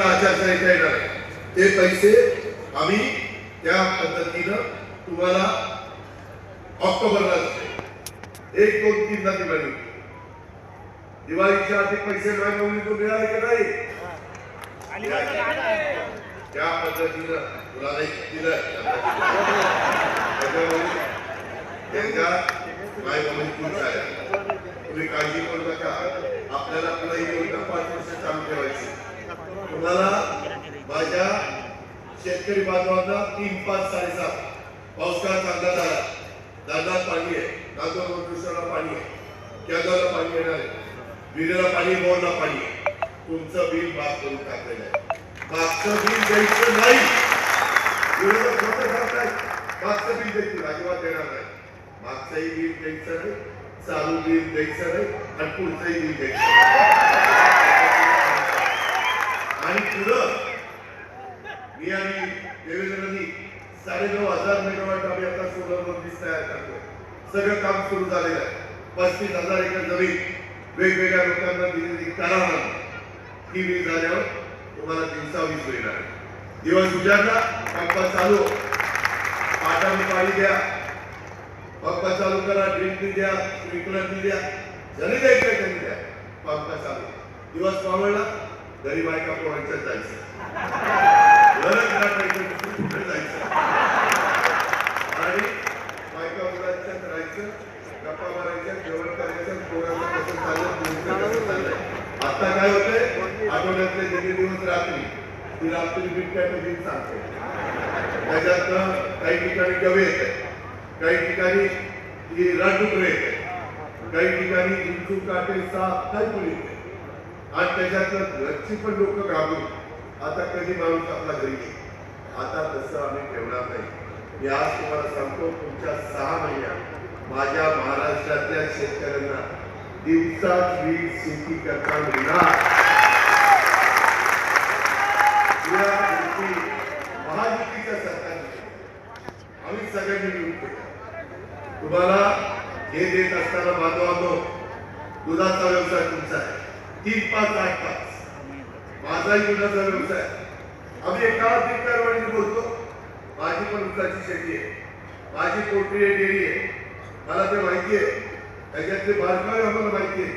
आचारसंहिता येणार. ते पैसे आम्ही त्या पद्धतीनं तुम्हाला ऑक्टोबरला एक दोन तीन ला दिवाळी. दिवाळीच्या आधी पैसे नाही तो मिळाले की नाही? त्या पद्धतीनं तुला नाही दिलं? त्यांच्या आहे तुम्ही काळजी करू नका. आपल्याला आपल्याला ही योजना पाच वर्ष चालू ठेवायची. तुम्हाला माझ्या शेतकरी बांधवांना तीन पाच साडेसात. पावसाळा चांगला झाला. दादात पाणी आहे. नागोर पाणी आहे. केदारला पाणी येणार आहे. विरेला पाणी बोरला पाणी आहे. तुमचं बिल माफ करून टाकलेलं आहे. मागचं बिल द्यायचं नाही. विरोधक खोटं सांगतायत. मागचं बिल द्यायचं अजिबात देणार नाही. मागचंही बिल द्यायचं नाही. चालू बिल द्यायचं नाही. आणि पुढचंही बिल द्यायचं आणि पुढं मी आणि देवेंद्रनी साडेनऊ हजार मेगावॅट आम्ही आता सोलर वीज तयार करतोय. सगळं काम सुरू झालेलं आहे. पस्तीस हजार एकर जमीन वेगवेगळ्या लोकांना दिलेली करारानं ती वीज झाल्यावर तुम्हाला दिवसा वीज मिळणार दिवस उजाडला पंपा चालू. पाटाने पाणी द्या. पंपा चालू करा ड्रिंक द्या स्प्रिंकलर द्या. जरी द्यायचं त्यांनी द्या. पंपा चालू. दिवस पावळला घरी बायका पोरांच्यात जायचं. घरच गाठायचं कुठे जायचं? आणि बायका मुलांच्यात राहायचं गप्पा मारायच्या जेवण करायचं पोरांचं कसं चाललं तुमचं कसं चाललंय आता काय होतंय? आठवड्यातले दिले दिवस रात्री ती रात्री बिबट्याचं दिन सांगते त्याच्यात काही ठिकाणी गवे येत काही ठिकाणी ही राजडुकरे येते काही ठिकाणी इंचू काटे साप काही पण येते आणि त्याच्यात घरची पण लोक घाबरून. आता कधी माणूस आपला घरी येईल? आता तसं आम्ही ठेवणार नाही. मी आज तुम्हाला सांगतो तुमच्या सहा महिन्यात माझ्या महाराष्ट्रातल्या शेतकऱ्यांना दिवसात वीज शेती करता मिळणार. या सरकार महायुतीच्या सरकारने आम्ही सगळ्यांनी मिळून तुम्हाला हे देत असताना बांधवांनो दुधाचा व्यवसाय तुमचा आहे. तीन पाच आठ पाच माझाही दुधाचा व्यवसाय आम्ही एका अधिकारवाणीने बोलतो माझी पण दुधाची शेती आहे. माझी पोल्ट्री आहे डेअरी आहे. मला ते माहिती आहे. त्याच्यातले बारकावे आम्हाला माहिती आहे.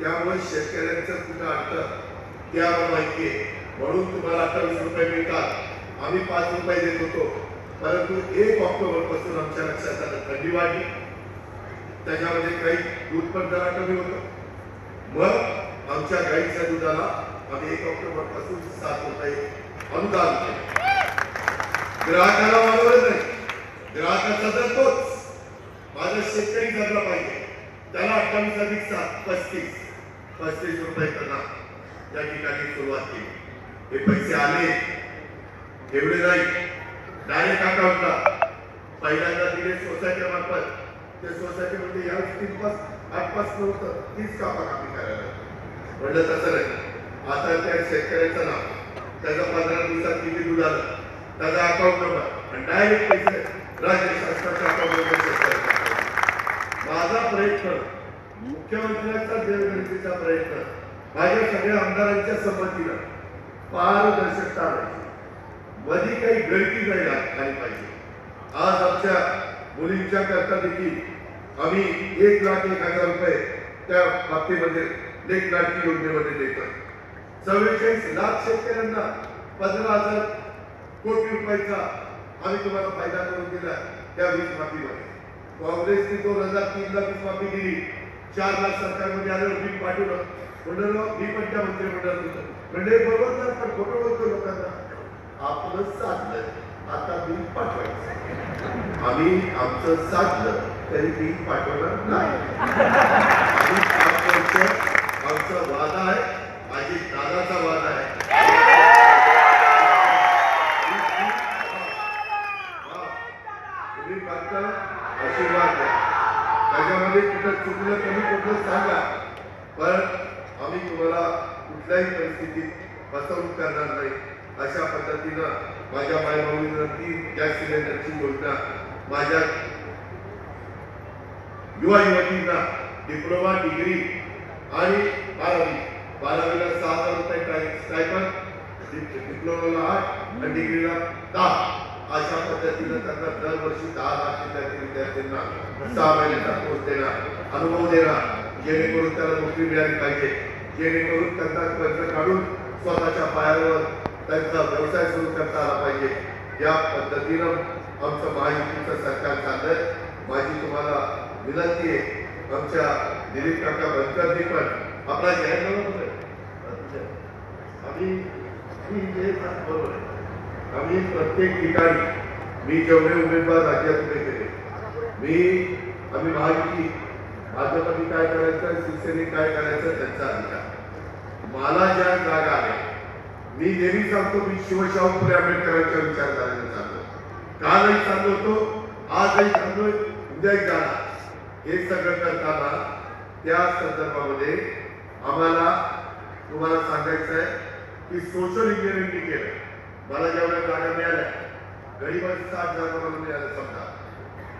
त्यामुळे शेतकऱ्यांचं कुठं अडतं ते आम्हाला माहिती आहे. म्हणून तुम्हाला अठ्ठावीस रुपये मिळतात. आम्ही पाच रुपये देत होतो. परंतु एक ऑक्टोबरपासून आमच्या लक्षात आलं थंडी वाढली. त्याच्यामध्ये काही दूध पण जरा कमी होतं. मग आमच्या गाईच्या दुधाला आम्ही एक ऑक्टोबरपासून सात रुपये अनुदान ग्राहकाला वाढवलं नाही. ग्राहकाचा दर तोच. माझा शेतकरी जगला पाहिजे. त्याला अठ्ठावीस अधिक सात पस्तीस. पस्तीस रुपये त्यांना त्या ठिकाणी सुरुवात केली. हे पैसे आले. एवढे नाही. डायरेक्ट अकाउंटला पहिल्यांदा दिले सोसायटी मार्फत. ते सोसायटीमध्ये या तीन पास आठ नव्हतं. तीच कापा कापी करायला म्हणलं तसं नाही. आता त्या शेतकऱ्याचं नाव त्याचा पंधरा दिवसात किती दूध आलं त्याचा अकाउंट नंबर आणि डायरेक्ट पैसे राज्य शासनाच्या अकाउंट माझा प्रयत्न मुख्यमंत्र्यांचा देवगणतीचा प्रयत्न माझ्या सगळ्या आमदारांच्या संमतीनं पारदर्शकता मधी मध्ये काही गळती नाही ला- पाहिजे. आज आमच्या मुलींच्या करता देखील आम्ही एक लाख एक हजार रुपये त्या बाबतीमध्ये लेख योजनेमध्ये देतात चव्वेचाळीस लाख शेतकऱ्यांना पंधरा हजार कोटी रुपयाचा आम्ही तुम्हाला फायदा करून दिला त्या वीज माफीमध्ये. काँग्रेसने दोन हजार तीन ला वीज माफी दिली. चार लाख सरकारमध्ये आल्यावर बिल पाठवलं. म्हणलं मी पण त्या मंत्रिमंडळात होतो म्हणजे बरोबर पण खोटं बोलतो लोकांना. आपलं साधलं. आता बिल पाठवायचं. आम्ही आमचं साधलं तरी बिल पाठवणार नाही. आमचा वादा आहे. माझी दादाचा वादा आहे. तुम्ही फक्त आशीर्वाद द्या. त्याच्यामध्ये कुठं चुकलं कमी कुठलं सांगा. पण आम्ही तुम्हाला कुठल्याही परिस्थितीत फसवणूक करणार नाही. अशा पद्धतीनं माझ्या मायभाऊनं तीन गॅस सिलेंडरची योजना माझ्या युवा युवतींना डिप्लोमा डिग्री आणि बारावी. बारावीला सहा हजार रुपये स्टायपन डिप्लोमाला आठ आणि डिग्रीला दहा. अशा पद्धतीनं त्यांना दरवर्षी दहा लाख विद्यार्थी विद्यार्थ्यांना सहा महिन्याचा कोर्स देणार अनुभव देणार. जेणेकरून त्याला नोकरी मिळाली पाहिजे. जेणेकरून त्यांना कर्ज काढून स्वतःच्या पायावर त्यांचा व्यवसाय सुरू करता आला पाहिजे. या पद्धतीनं आमचं महायुतीचं सरकार चाललंय. माझी तुम्हाला विनंती आहे आमच्या दिलीप काका बनकरनी पण आपला जाहीरनामा आम्ही आम्ही सांगतो बरोबर आहे. आम्ही प्रत्येक ठिकाणी मी जेवढे उमेदवार राज्यात उभे केले मी आम्ही महायुती भाजपने काय करायचं शिवसेने काय करायचं त्यांचा अधिकार. मला ज्या जागा आहे मी नेहमी सांगतो मी शिवशाहू फुले आंबेडकरांच्या विचारधारेने सांगतो. कालही सांगतो होतो आजही सांगतोय उद्याही जाणार हे सगळं करताना त्या संदर्भामध्ये आम्हाला तुम्हाला सांगायचं आहे की सोशल इंजिनिअरिंग केलं. मला जेवढ्या जागा मिळाल्या गरीबाची साठ जागा मला मिळाल्या समजा.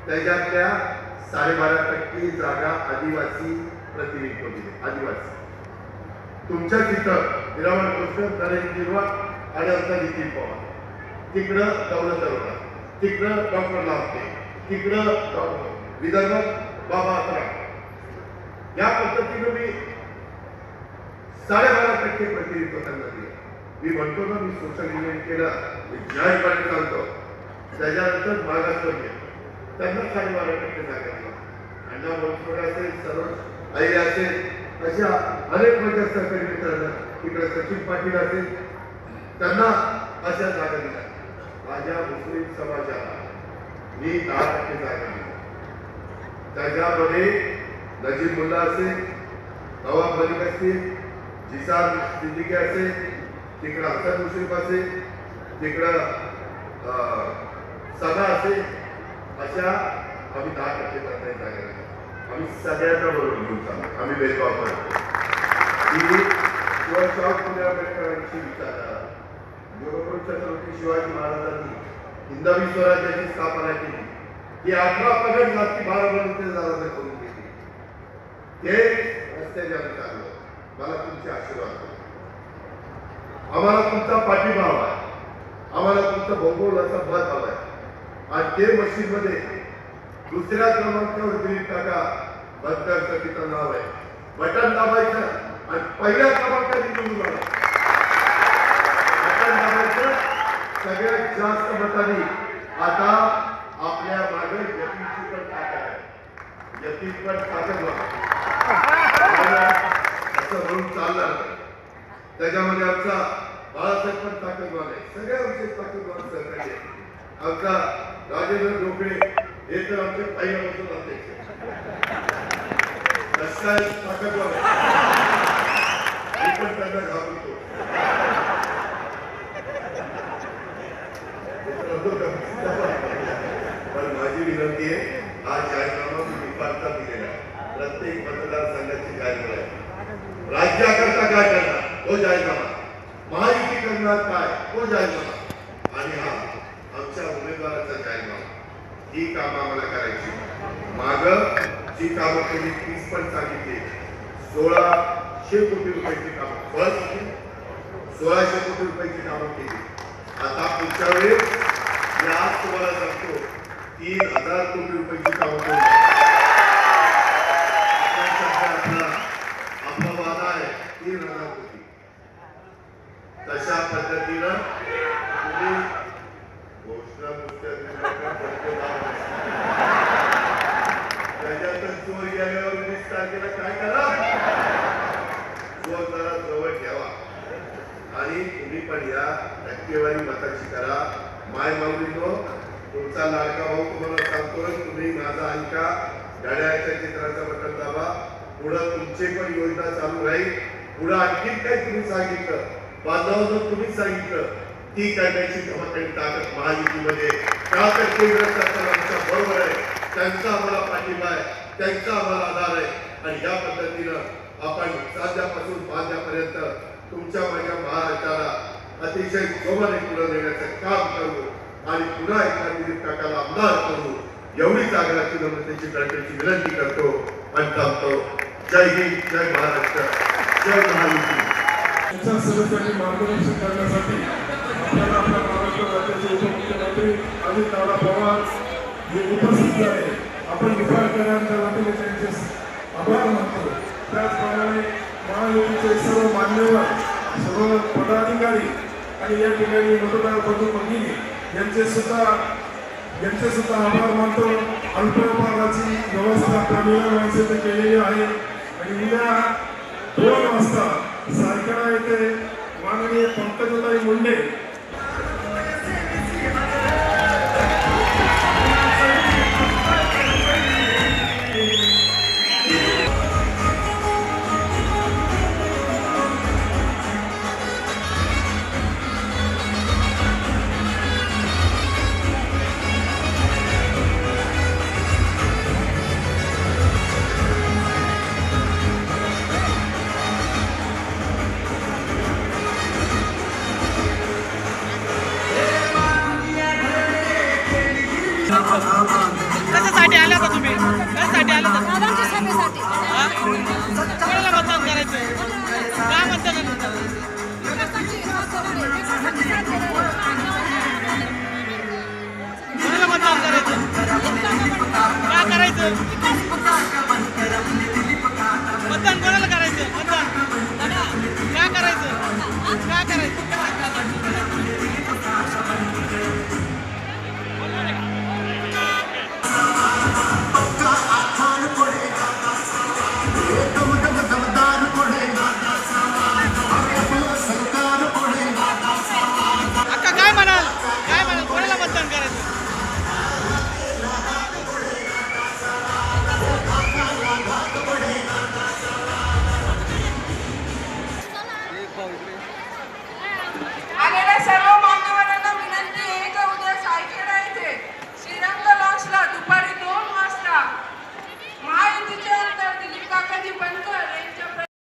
त्याच्यातल्या साडेबारा टक्के जागा आदिवासी प्रतिनिधित्व दिले. आदिवासी. तुमच्या तिथं निरावण कृष्ण नरेंद्र गिरवा आणि आमचा नितीन पवार. तिकडं दौलत दरोडा. तिकडं डॉक्टर लावते. तिकडं डॉक्टर बाबा अकरा या पद्धतीनं मी साडेबारा टक्के प्रतिनिधित्व त्यांना दिलं मी म्हणतो ना मी सोशल इंजिनिअरिंग केलं मी पाणी चालतो त्याच्यानंतर मागासवर्गीय. त्यांना साडेबारा टक्के जागा दिला. अण्णा बनसोडे असेल सरोज आई असेल अशा अनेक माझ्या सहकारी मित्रांना तिकडे सचिन पाटील असेल त्यांना अशा जागा दिल्या. माझ्या मुस्लिम समाजाला मी दहा टक्के जागा दिली त्याच्यामध्ये नजीब मुल्ला असेल नवाब मलिक असतील जिसार सिद्दीकी असेल तिकडं हसन मुश्रीफ असेल तिकडं सदा असेल अशा आम्ही दहा टक्के करता जागा आम्ही सगळ्यांना बरोबर घेऊन चाललो आम्ही भेदभाव करतो ही। शिवशाहू फुले आंबेडकरांची विचारधारा बरोबर छत्रपती शिवाजी महाराजांनी हिंदवी स्वराज्याची स्थापना केली ही अठरा पगड जाती बारा पर्यंत करून केली ते रस्त्याच्या आम्ही मला तुमचे आशीर्वाद आम्हाला तुमचा पाठिंबा हवा आहे आम्हाला तुमचा भौगोलाचा मत हवा आहे आणि ते मशीनमध्ये दुसऱ्या क्रमांकावर दिलीप काका बदकरचं तिथं नाव आहे. बटन दाबायचं आणि पहिल्या क्रमांकाने निवडून आला बटन दाबायचं. सगळ्यात जास्त मतांनी आता आपल्या मागे यतीची पण ताकद आहे. यतीची पण ताकद आमचा रोड म्हणून चालणार नाही. त्याच्यामध्ये आमचा बाळासाहेब पण ताकदवान आहे सगळ्या आमचे ताकदवान सहकारी आहेत. आमचा राजेंद्र ढोकळे हे तर आमचे पहिल्यापासून अध्यक्ष आहेत. ताकदवान आहे. मी पण त्यांना घाबरतो पण माझी विनंती आहे हा जाहीरनामा मी दुपारचा दिलेला प्रत्येक मतदारसंघाची जाहीरनामा आहे राज्याकरता काय करणार? तो जाहीरनामा. महायुती करणार काय? तो जाहीरनामा. आणि हा आमच्या उमेदवाराचा जाहीरनामा. ही कामं आम्हाला करायची. माग जी कामं केली तीस पण सांगितली. सोळाशे कोटी रुपयाची कामं. बस. सोळाशे कोटी रुपयाची कामं केली. आता पुढच्या वेळेस मी आज तुम्हाला सांगतो तीन हजार कोटी रुपयाची कामं करू आता सध्या आपला आपला वादा आहे तीन हजार कोटी तशा पद्धतीनं तुम्ही घोषणा नुसत्या देऊ नका, फक्त दावा नका. त्याच्यातच चोर गेल्यावर वीस तारखेला काय करा चोर जरा जवळ ठेवा आणि तुम्ही पण या टक्केवारी मताची करा. माय माऊलीनो तुमचा लाडका भाऊ तुम्हाला सांगतो तुम्ही माझा ऐका गाड्याच्या चित्राचा बटन दाबा. पुढं तुमचे पण योजना चालू राहील. पुढं आणखी काही तुम्ही सांगितलं. बांधवांना तुम्ही सांगितलं ती करण्याची धमक आणि ताकद महायुतीमध्ये का तर केंद्र सरकार आमच्या बरोबर आहे. त्यांचा आम्हाला पाठिंबा आहे. त्यांचा आम्हाला आधार आहे. आणि या पद्धतीनं आपण साध्यापासून बांध्यापर्यंत तुमच्या माझ्या महाराष्ट्राला अतिशय जोमाने पुढे देण्याचं काम करू आणि पुन्हा एकदा दिलीप काकाला आमदार करू एवढीच आग्रहाची नम्रतेची कळकळीची विनंती करतो आणि थांबतो. जय हिंद जय महाराष्ट्र जय महायुती. त्यांच्या सदस्यांनी मार्गदर्शन करण्यासाठी आपल्याला आपल्या महाराष्ट्र राज्याचे उपमुख्यमंत्री अजित दादा पवार हे उपस्थित झाले. आपण विभागकरांच्या वतीने त्यांचे आभार मानतो. त्याचप्रमाणे महायुतीचे सर्व मान्यवर सर्व पदाधिकारी आणि या ठिकाणी मतदार बंधू भगिनी यांचे सुद्धा यांचे सुद्धा आभार मानतो. अल्पपालाची व्यवस्था प्रमिला माणसाने केलेली आहे. आणि उद्या दोन वाजता सारखेडा येथे माननीय पंकजताई मुंडे कशासाठी आला होता तुम्ही? कशासाठी आला होता? कोणाला मतदान करायचं का मतदान कोणाला मतदान करायचं काय करायचं मतदान कोणाला करायचं मतदान. का करायचं काय करायचं